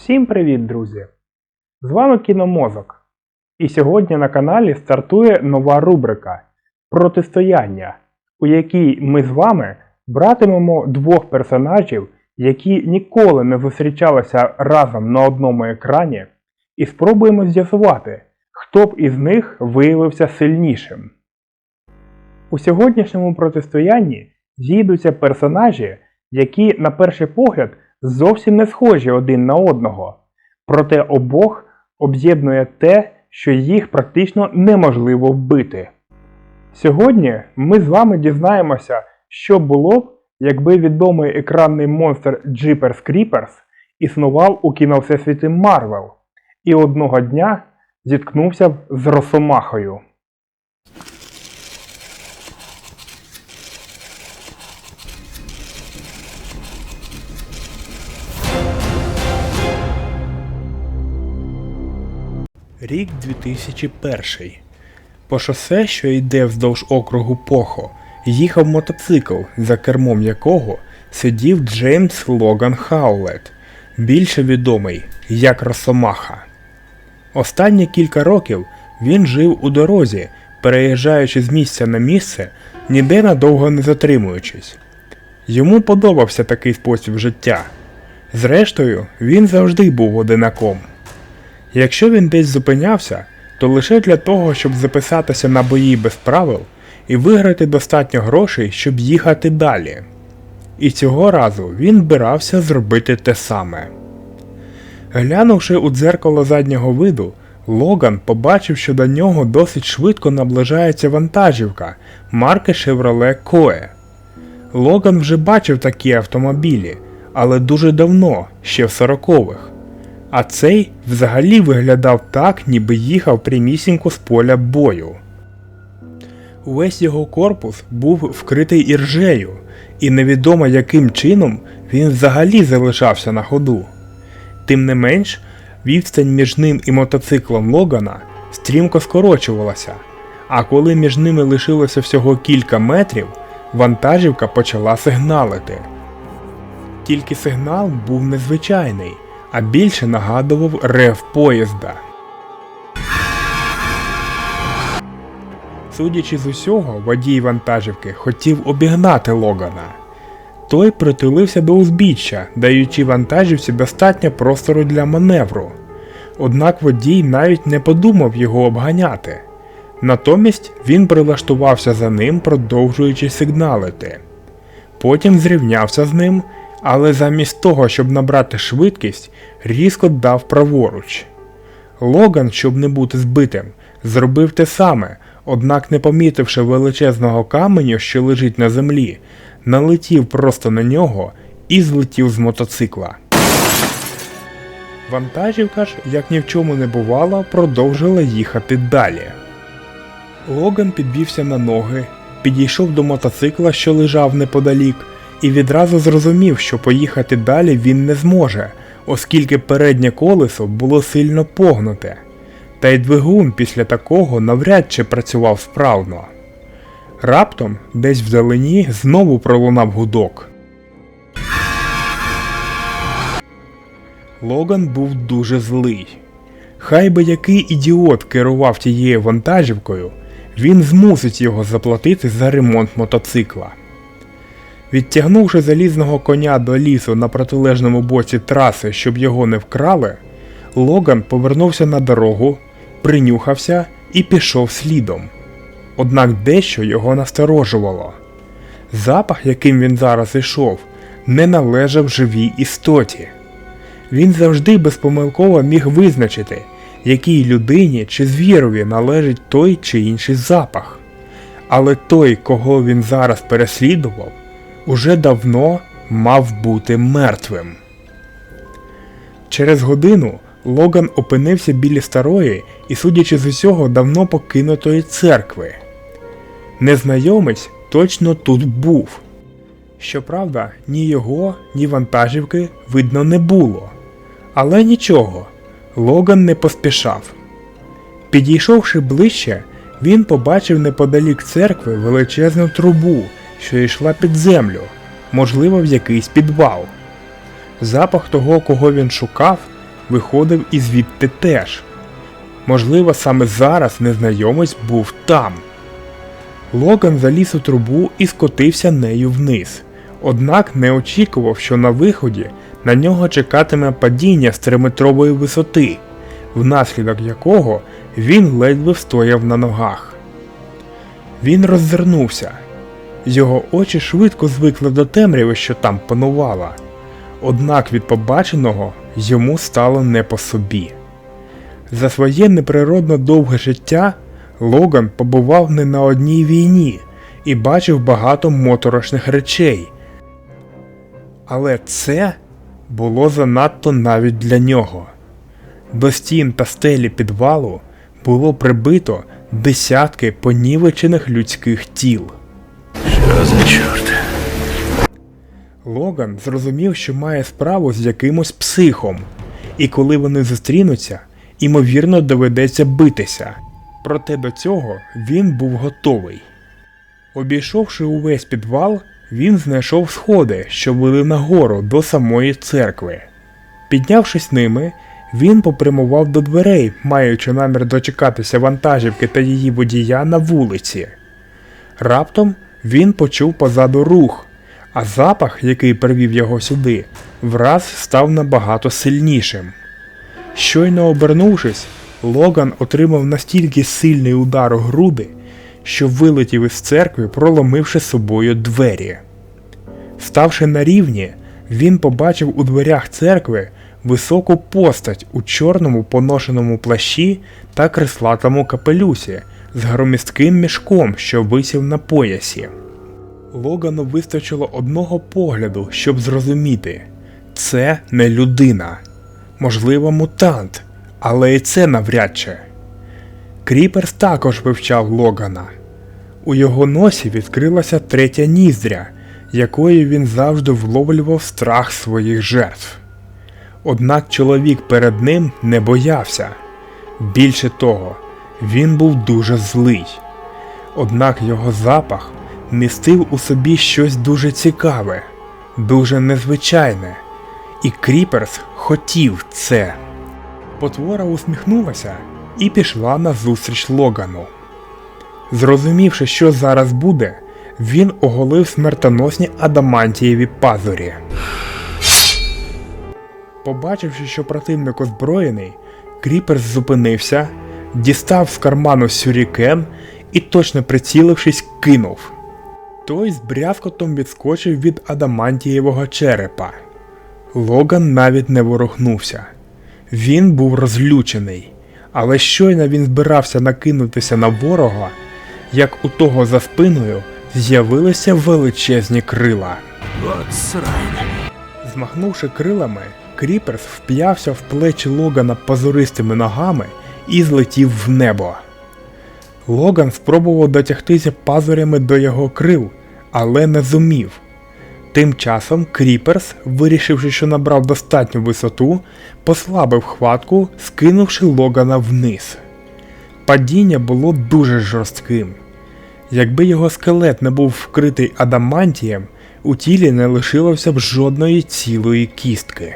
Всім привіт, друзі! З вами Кіномозок. І сьогодні на каналі стартує нова рубрика Протистояння, у якій ми з вами братимемо двох персонажів, які ніколи не зустрічалися разом на одному екрані, і спробуємо з'ясувати, хто б із них виявився сильнішим. У сьогоднішньому протистоянні зійдуться персонажі, які, на перший погляд, зовсім не схожі один на одного, проте обох об'єднує те, що їх практично неможливо вбити. Сьогодні ми з вами дізнаємося, що було б, якби відомий екранний монстр Jeepers Creepers існував у кіновсесвіті Марвел і одного дня зіткнувся б з Росомахою. Рік 2001. По шосе, що йде вздовж округу Похо, їхав мотоцикл, за кермом якого сидів Джеймс Логан Хаулет, більше відомий як Росомаха. Останні кілька років він жив у дорозі, переїжджаючи з місця на місце, ніде надовго не затримуючись. Йому подобався такий спосіб життя. Зрештою, він завжди був одинаком. Якщо він десь зупинявся, то лише для того, щоб записатися на бої без правил і виграти достатньо грошей, щоб їхати далі. І цього разу він збирався зробити те саме. Глянувши у дзеркало заднього виду, Логан побачив, що до нього досить швидко наближається вантажівка марки Chevrolet Coe. Логан вже бачив такі автомобілі, але дуже давно, ще в сорокових. А цей взагалі виглядав так, ніби їхав прямісінько з поля бою. Увесь його корпус був вкритий іржею, і невідомо яким чином він взагалі залишався на ходу. Тим не менш, відстань між ним і мотоциклом Логана стрімко скорочувалася, а коли між ними лишилося всього кілька метрів, вантажівка почала сигналити. Тільки сигнал був незвичайний а більше нагадував рев поїзда. Судячи з усього, водій вантажівки хотів обігнати Логана. Той притулився до узбіччя, даючи вантажівці достатньо простору для маневру. Однак водій навіть не подумав його обганяти. Натомість він прилаштувався за ним, продовжуючи сигналити. Потім зрівнявся з ним але замість того, щоб набрати швидкість, різко дав праворуч. Логан, щоб не бути збитим, зробив те саме, однак, не помітивши величезного каменю, що лежить на землі, налетів просто на нього і злетів з мотоцикла. Вантажівка ж, як ні в чому не бувало, продовжила їхати далі. Логан підвівся на ноги, підійшов до мотоцикла, що лежав неподалік, і відразу зрозумів, що поїхати далі він не зможе, оскільки переднє колесо було сильно погнуте, та й двигун після такого навряд чи працював справно. Раптом, десь вдалині, знову пролунав гудок. Логан був дуже злий. Хай би який ідіот керував тією вантажівкою, він змусить його заплатити за ремонт мотоцикла. Відтягнувши залізного коня до лісу на протилежному боці траси, щоб його не вкрали, Логан повернувся на дорогу, принюхався і пішов слідом. Однак дещо його насторожувало. Запах, яким він зараз ішов, не належав живій істоті. Він завжди безпомилково міг визначити, якій людині чи звірові належить той чи інший запах. Але той, кого він зараз переслідував, уже давно мав бути мертвим. Через годину Логан опинився біля старої і, судячи з усього, давно покинутої церкви. Незнайомець точно тут був. Щоправда, ні його, ні вантажівки видно не було. Але нічого, Логан не поспішав. Підійшовши ближче, він побачив неподалік церкви величезну трубу що йшла під землю, можливо, в якийсь підвал. Запах того, кого він шукав, виходив і звідти теж. Можливо, саме зараз незнайомець був там. Логан заліз у трубу і скотився нею вниз, однак не очікував, що на виході на нього чекатиме падіння з триметрової висоти, внаслідок якого він ледве встояв на ногах. Він роззирнувся. Його очі швидко звикли до темряви, що там панувала. Однак від побаченого йому стало не по собі. За своє неприродно довге життя Логан побував не на одній війні і бачив багато моторошних речей. Але це було занадто навіть для нього. До стін та стелі підвалу було прибито десятки понівечених людських тіл. Що за чорт? Логан зрозумів, що має справу з якимось психом, і коли вони зустрінуться, ймовірно доведеться битися. Проте до цього він був готовий. Обійшовши увесь підвал, він знайшов сходи, що вели нагору до самої церкви. Піднявшись ними, він попрямував до дверей, маючи намір дочекатися вантажівки та її водія на вулиці. Раптом він почув позаду рух, а запах, який привів його сюди, враз став набагато сильнішим. Щойно обернувшись, Логан отримав настільки сильний удар у груди, що вилетів із церкви, проломивши собою двері. Ставши на рівні, він побачив у дверях церкви високу постать у чорному поношеному плащі та креслатому капелюсі з громістким мішком, що висів на поясі. Логану вистачило одного погляду, щоб зрозуміти це не людина, можливо, мутант, але і це навряд чи. Кріперс також вивчав Логана. У його носі відкрилася третя ніздря, якою він завжди вловлював страх своїх жертв. Однак чоловік перед ним не боявся. Більше того, він був дуже злий. Однак його запах містив у собі щось дуже цікаве, дуже незвичайне, і Кріперс хотів це. Потвора усміхнулася і пішла назустріч Логану. Зрозумівши, що зараз буде, він оголив смертоносні адамантієві пазурі. Побачивши, що противник озброєний, Кріперс зупинився, дістав з карману сюрікен і, точно прицілившись, кинув. Той з брязкотом відскочив від адамантієвого черепа. Логан навіть не ворухнувся. Він був розлючений, але щойно він збирався накинутися на ворога, як у того за спиною з'явилися величезні крила. От срань. Змахнувши крилами, Кріперс вп'явся в плечі Логана позористими ногами і злетів в небо. Логан спробував дотягтися пазурями до його крил, але не зумів. Тим часом Кріперс, вирішивши, що набрав достатню висоту, послабив хватку, скинувши Логана вниз. Падіння було дуже жорстким. Якби його скелет не був вкритий адамантієм, у тілі не лишилося б жодної цілої кістки.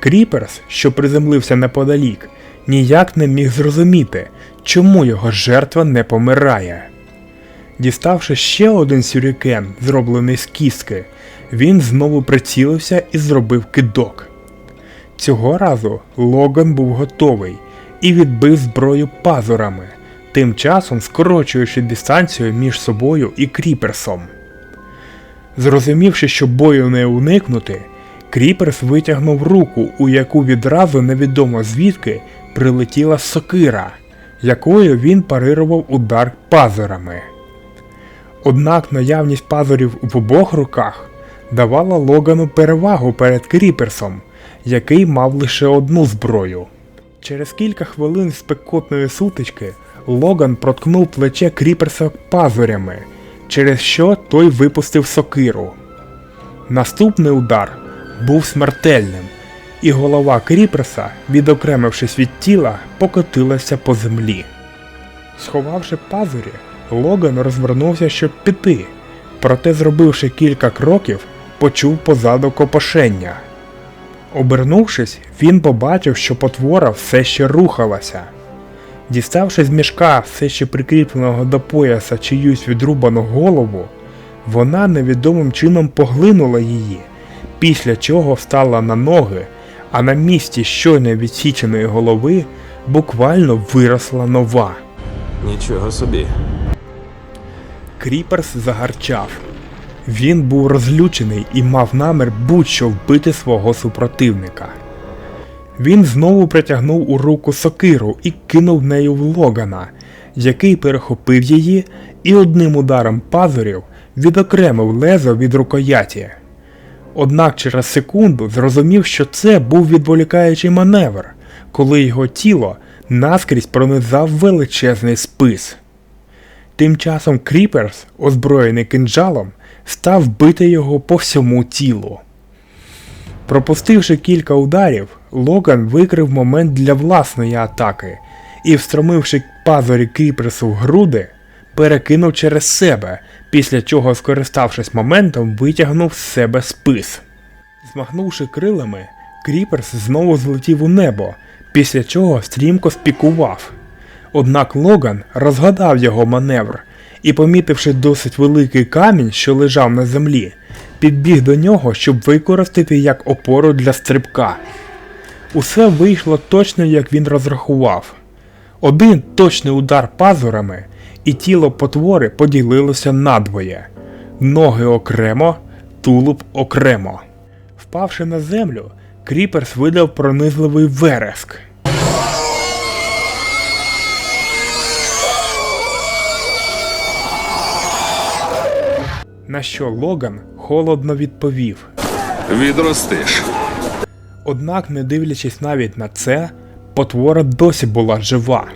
Кріперс, що приземлився неподалік, ніяк не міг зрозуміти, чому його жертва не помирає. Діставши ще один сюрікен, зроблений з кістки, він знову прицілився і зробив кидок. Цього разу Логан був готовий і відбив зброю пазурами, тим часом скорочуючи дистанцію між собою і Кріперсом. Зрозумівши, що бою не уникнути, Кріперс витягнув руку, у яку відразу невідомо звідки прилетіла сокира, якою він парирував удар пазурами. Однак наявність пазурів в обох руках давала Логану перевагу перед Кріперсом, який мав лише одну зброю. Через кілька хвилин спекотної сутички Логан проткнув плече Кріперса пазурями, через що той випустив сокиру. Наступний удар був смертельним, і голова Кріперса, відокремившись від тіла, покотилася по землі. Сховавши пазурі, Логан розвернувся, щоб піти, проте, зробивши кілька кроків, почув позаду копошення. Обернувшись, він побачив, що потвора все ще рухалася. Діставши з мішка все ще прикріпленого до пояса чиюсь відрубану голову, вона невідомим чином поглинула її, після чого встала на ноги, а на місці щойно відсіченої голови буквально виросла нова. Нічого собі. Кріперс загарчав. Він був розлючений і мав намір будь-що вбити свого супротивника. Він знову притягнув у руку сокиру і кинув нею в Логана, який перехопив її і одним ударом пазурів відокремив лезо від рукояті. Однак через секунду зрозумів, що це був відволікаючий маневр, коли його тіло наскрізь пронизав величезний спис. Тим часом Кріперс, озброєний кинджалом, став бити його по всьому тілу. Пропустивши кілька ударів, Логан викрив момент для власної атаки і, встромивши пазурі Кріперсу в груди, перекинув через себе, після чого, скориставшись моментом, витягнув з себе спис. Змахнувши крилами, Кріперс знову злетів у небо, після чого стрімко спікував. Однак Логан розгадав його маневр і, помітивши досить великий камінь, що лежав на землі, підбіг до нього, щоб використати як опору для стрибка. Усе вийшло точно, як він розрахував. Один точний удар пазурами, і тіло потвори поділилося надвоє. Ноги окремо, тулуб окремо. Впавши на землю, Кріперс видав пронизливий вереск. На що Логан холодно відповів. Відростиш. Однак, не дивлячись навіть на це, потвора досі була жива.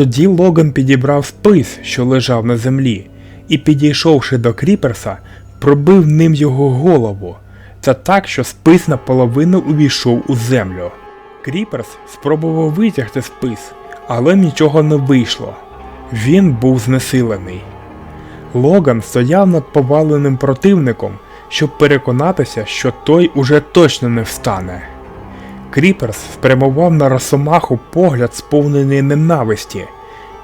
Тоді Логан підібрав спис, що лежав на землі, і, підійшовши до Кріперса, пробив ним його голову, та так, що спис наполовину увійшов у землю. Кріперс спробував витягти спис, але нічого не вийшло. Він був знесилений. Логан стояв над поваленим противником, щоб переконатися, що той уже точно не встане. Кріперс спрямував на Росомаху погляд сповнений ненависті,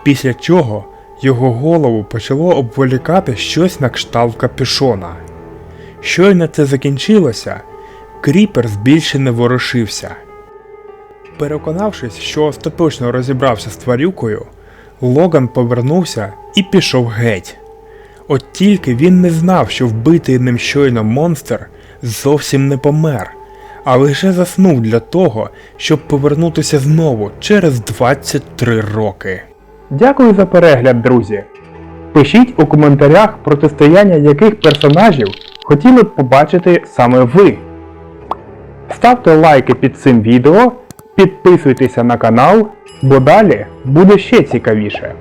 після чого його голову почало обволікати щось на кшталт капюшона. Щойно це закінчилося, Кріперс більше не ворушився. Переконавшись, що остаточно розібрався з тварюкою, Логан повернувся і пішов геть. От тільки він не знав, що вбитий ним щойно монстр зовсім не помер, а лише заснув для того, щоб повернутися знову через 23 роки. Дякую за перегляд, друзі. Пишіть у коментарях протистояння яких персонажів хотіли б побачити саме ви. Ставте лайки під цим відео, підписуйтеся на канал, бо далі буде ще цікавіше.